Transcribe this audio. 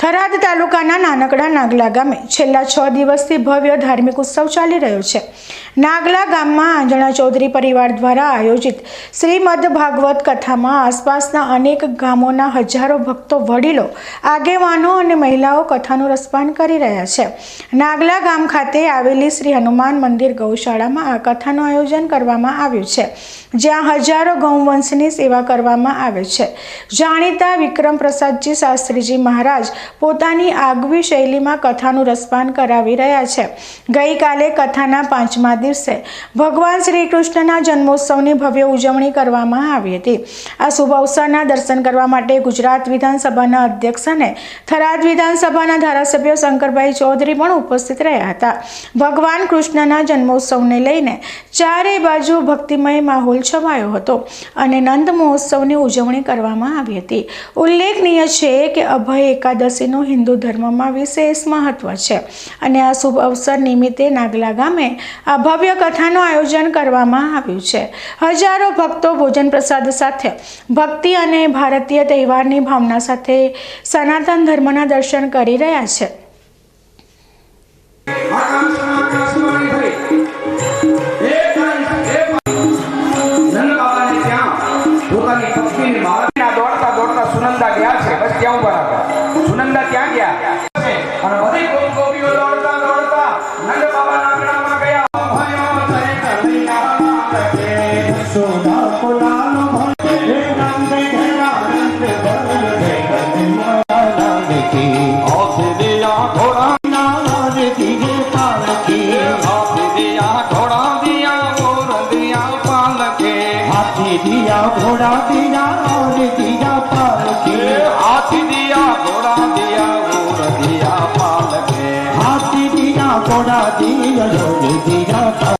થરાદ તાલુકાના નાનકડા નાગલા ગામે છેલ્લા છ દિવસથી ભવ્ય ધાર્મિક ઉત્સવ ચાલી રહ્યો છે. નાગલા ગામમાં આંજણા ચૌધરી પરિવાર દ્વારા આયોજિત શ્રીમદ ભાગવત કથામાં આસપાસના અનેક ગામોના હજારો ભક્તો, વડીલો, આગેવાનો અને મહિલાઓ કથાનું રસપાન કરી રહ્યા છે. નાગલા ગામ ખાતે આવેલી શ્રી હનુમાન મંદિર ગૌશાળામાં આ કથાનું આયોજન કરવામાં આવ્યું છે, જ્યાં હજારો ગૌવંશની સેવા કરવામાં આવે છે. જાણીતા વિક્રમ પ્રસાદજી શાસ્ત્રીજી મહારાજ પોતાની આગવી શૈલીમાં કથાનું રસપાન કરાવી રહ્યા છે. ગઈકાલે કથાના પાંચમા દિવસે ભગવાન શ્રી કૃષ્ણના જન્મોત્સવની ભવ્ય ઉજવણી કરવામાં આવી હતી. આ શુભ અવસરના દર્શન કરવા માટે ગુજરાત વિધાનસભાના અધ્યક્ષ અને થરાદ વિધાનસભાના ધારાસભ્ય શંકરભાઈ ચૌધરી પણ ઉપસ્થિત રહ્યા હતા. ભગવાન કૃષ્ણના જન્મોત્સવને લઈને ચારે બાજુ ભક્તિમય માહોલ છવાયો હતો અને નંદ મહોત્સવની ઉજવણી કરવામાં આવી હતી. ઉલ્લેખનીય છે કે અભય એકાદશીનું હિન્દુ ધર્મમાં વિશેષ મહત્વ છે. અને આ શુભ અવસર નિમિત્તે નાગલા ગામે આ ભવ્ય કથાનું આયોજન કરવામાં આવ્યું છે. હજારો ભક્તો ભોજન પ્રસાદ સાથે, ભક્તિ અને ભારતીય તહેવારની ભાવના સાથે સનાતન ધર્મના દર્શન કરી રહ્યા છે. આકાશમાં આકાશવાણી দিয়া ঘোড়া দিয়া ওর দিয়া পালকে হাতি দিয়া ঘোড়া দিয়া ওর দিয়া পালকে হাতি দিয়া ঘোড়া দিয়া ওর দিয়া